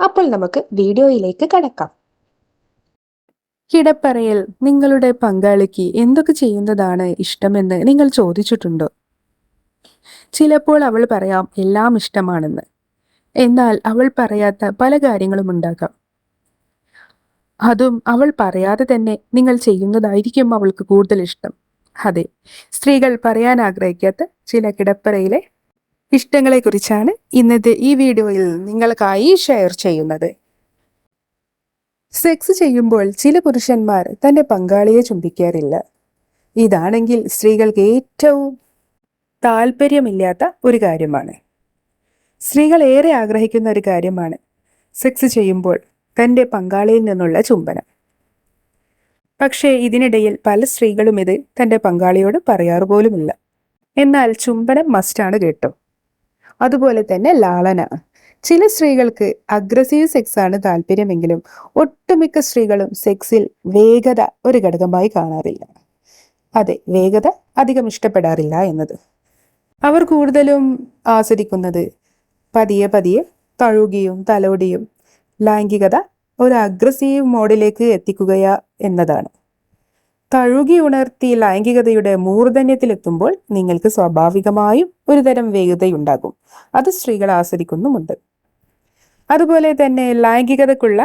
അപ്പോൾ നമുക്ക് വീഡിയോയിലേക്ക് കടക്കാം. കിടപ്പറയിൽ നിങ്ങളുടെ പങ്കാളിക്ക് എന്തൊക്കെ ചെയ്യുന്നതാണ് ഇഷ്ടമെന്ന് നിങ്ങൾ ചോദിച്ചിട്ടുണ്ടോ? ചിലപ്പോൾ അവൾ പറയാം എല്ലാം ഇഷ്ടമാണെന്ന്. എന്നാൽ അവൾ പറയാത്ത പല കാര്യങ്ങളും ഉണ്ടാകാം. അതും അവൾ പറയാതെ തന്നെ നിങ്ങൾ ചെയ്യുന്നതായിരിക്കും അവൾക്ക് കൂടുതൽ ഇഷ്ടം. അതെ സ്ത്രീകൾ പറയാൻ ആഗ്രഹിക്കാത്ത ചില കിടപ്പറയിലെ ഇഷ്ടങ്ങളെക്കുറിച്ചാണ് ഇന്നത്തെ ഈ വീഡിയോയിൽ നിങ്ങൾക്കായി ഷെയർ ചെയ്യുന്നത്. സെക്സ് ചെയ്യുമ്പോൾ ചില പുരുഷന്മാർ തന്റെ പങ്കാളിയെ ചുംബിക്കാറില്ല. ഇതാണെങ്കിൽ സ്ത്രീകൾക്ക് ഏറ്റവും താല്പര്യമില്ലാത്ത ഒരു കാര്യമാണ്. സ്ത്രീകൾ ഏറെ ആഗ്രഹിക്കുന്ന ഒരു കാര്യമാണ് സെക്സ് ചെയ്യുമ്പോൾ തന്റെ പങ്കാളിയിൽ നിന്നുള്ള ചുംബനം. പക്ഷേ ഇതിനിടയിൽ പല സ്ത്രീകളും ഇത് തന്റെ പങ്കാളിയോട് പറയാറ് പോലുമില്ല എന്നാൽ ചുംബനം മസ്റ്റാണ് കേട്ടോ. അതുപോലെ തന്നെ ലാളന. ചില സ്ത്രീകൾക്ക് അഗ്രസീവ് സെക്സ് ആണ് താല്പര്യമെങ്കിലും ഒട്ടുമിക്ക സ്ത്രീകളും സെക്സിൽ വേഗത ഒരു ഘടകമായി കാണാറില്ല. അതെ വേഗത അധികം ഇഷ്ടപ്പെടാറില്ല എന്നത്. അവർ കൂടുതലും ആസ്വദിക്കുന്നത് പതിയെ പതിയെ തഴുകിയും തലോടിയും ലൈംഗികത ഒരു അഗ്രസീവ് മോഡിലേക്ക് എത്തിക്കുകയാ എന്നതാണ്. തഴുകി ഉണർത്തി ലൈംഗികതയുടെ മൂർധന്യത്തിലെത്തുമ്പോൾ നിങ്ങൾക്ക് സ്വാഭാവികമായും ഒരുതരം വേഗതയുണ്ടാകും. അത് സ്ത്രീകൾ ആസ്വദിക്കുന്നുമുണ്ട്. അതുപോലെ തന്നെ ലൈംഗികതക്കുള്ള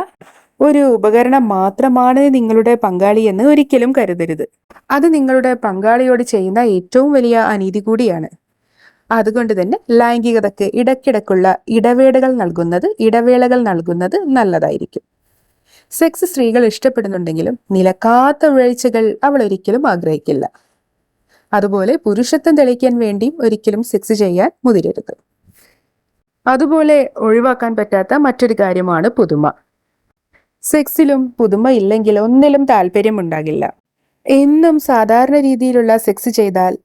ഒരു ഉപകരണം മാത്രമാണ് നിങ്ങളുടെ പങ്കാളി എന്ന് ഒരിക്കലും കരുതരുത്. അത് നിങ്ങളുടെ പങ്കാളിയോട് ചെയ്യുന്ന ഏറ്റവും വലിയ അനീതി കൂടിയാണ്. അതുകൊണ്ട് തന്നെ ലൈംഗികതക്ക് ഇടയ്ക്കിടക്കുള്ള ഇടവേളകൾ നൽകുന്നത് ഇടവേളകൾ നൽകുന്നത് നല്ലതായിരിക്കും. സെക്സ് സ്ത്രീകൾ ഇഷ്ടപ്പെടുന്നുണ്ടെങ്കിലും നിലക്കാത്ത വീഴ്ചകൾ അവൾ ഒരിക്കലും ആഗ്രഹിക്കില്ല. അതുപോലെ പുരുഷത്വം തെളിയിക്കാൻ വേണ്ടിയും ഒരിക്കലും സെക്സ് ചെയ്യാൻ മുതിരരുത്. അതുപോലെ ഒഴിവാക്കാൻ പറ്റാത്ത മറ്റൊരു കാര്യമാണ് പുതുമ. സെക്സിലും പുതുമ ഇല്ലെങ്കിൽ ഒന്നിലും താല്പര്യമുണ്ടാകില്ല എന്നും സാധാരണ രീതിയിലുള്ള സെക്സ് ചെയ്താൽ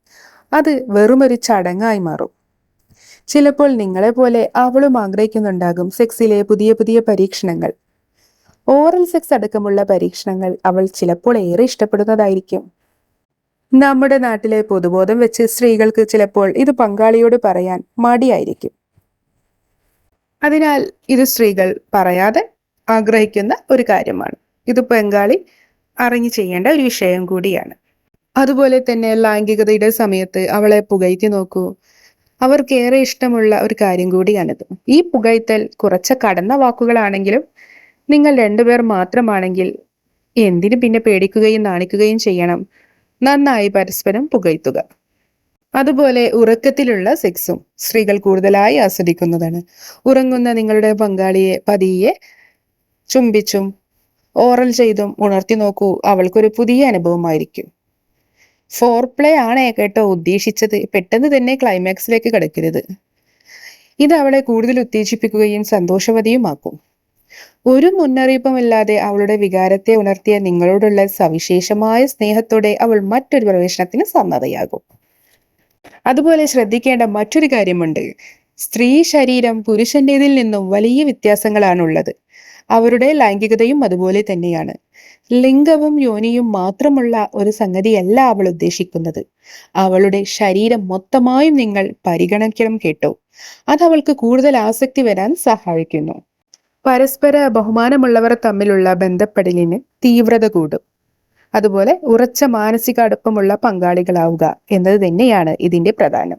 അത് വെറുമൊരു ചടങ്ങായി മാറും. ചിലപ്പോൾ നിങ്ങളെ പോലെ അവളും ആഗ്രഹിക്കുന്നുണ്ടാകും സെക്സിലെ പുതിയ പുതിയ പരീക്ഷണങ്ങൾ. ഓറൽ സെക്സ് അടക്കമുള്ള പരീക്ഷണങ്ങൾ അവൾ ചിലപ്പോൾ ഏറെ ഇഷ്ടപ്പെടുന്നതായിരിക്കും. നമ്മുടെ നാട്ടിലെ പൊതുബോധം വെച്ച് സ്ത്രീകൾക്ക് ചിലപ്പോൾ ഇത് പങ്കാളിയോട് പറയാൻ മടിയായിരിക്കും. അതിനാൽ ഇത് സ്ത്രീകൾ പറയാതെ ആഗ്രഹിക്കുന്ന ഒരു കാര്യമാണ്. ഇത് പങ്കാളി അറിഞ്ഞു ചെയ്യേണ്ട ഒരു വിഷയം കൂടിയാണ്. അതുപോലെ തന്നെ ലൈംഗികതയുടെ സമയത്ത് അവളെ പുകഴ്ത്തി നോക്കൂ. അവർക്കേറെ ഇഷ്ടമുള്ള ഒരു കാര്യം കൂടിയാണിത്. ഈ പുകഴ്ത്തൽ കുറച്ച് കടന്ന വാക്കുകളാണെങ്കിലും നിങ്ങൾ രണ്ടുപേർ മാത്രമാണെങ്കിൽ എന്തിനു പിന്നെ പേടിക്കുകയും നാണിക്കുകയും ചെയ്യണം? നന്നായി പരസ്പരം പുകഴ്ത്തുക. അതുപോലെ ഉറക്കത്തിലുള്ള സെക്സും സ്ത്രീകൾ കൂടുതലായി ആസ്വദിക്കുന്നതാണ്. ഉറങ്ങുന്ന നിങ്ങളുടെ പങ്കാളിയെ പതിയെ ചുംബിച്ചും ഓറൽ ചെയ്തും ഉണർത്തി നോക്കൂ. അവൾക്കൊരു പുതിയ അനുഭവമായിരിക്കും. ഫോർ പ്ലേ ആണ് കേട്ടോ ഉദ്ദേശിച്ചത്. പെട്ടെന്ന് തന്നെ ക്ലൈമാക്സിലേക്ക് കിടക്കരുത്. ഇത് അവളെ കൂടുതൽ ഉത്തേജിപ്പിക്കുകയും സന്തോഷവതിയുമാക്കും. ഒരു മുന്നറിയിപ്പുമില്ലാതെ അവളുടെ വികാരത്തെ ഉണർത്തിയ നിങ്ങളോടുള്ള സവിശേഷമായ സ്നേഹത്തോടെ അവൾ മറ്റൊരു പ്രവേശനത്തിന് സന്നദ്ധയാകും. അതുപോലെ ശ്രദ്ധിക്കേണ്ട മറ്റൊരു കാര്യമുണ്ട്. സ്ത്രീ ശരീരം പുരുഷന്റേതിൽ നിന്നും വലിയ വ്യത്യാസങ്ങളാണുള്ളത്. അവരുടെ ലൈംഗികതയും അതുപോലെ തന്നെയാണ്. ലിംഗവും യോനിയും മാത്രമുള്ള ഒരു സംഗതിയല്ല അവൾ ഉദ്ദേശിക്കുന്നത്. അവളുടെ ശരീരം മൊത്തമായും നിങ്ങൾ പരിഗണിക്കണം കേട്ടോ. അത് അവൾക്ക് കൂടുതൽ ആസക്തി വരാൻ സഹായിക്കുന്നു. പരസ്പര ബഹുമാനമുള്ളവർ തമ്മിലുള്ള ബന്ധപ്പെടലിന് തീവ്രത കൂടും. അതുപോലെ ഉറച്ച മാനസിക അടുപ്പമുള്ള പങ്കാളികളാവുക എന്നത് തന്നെയാണ് ഇതിന്റെ പ്രധാനം.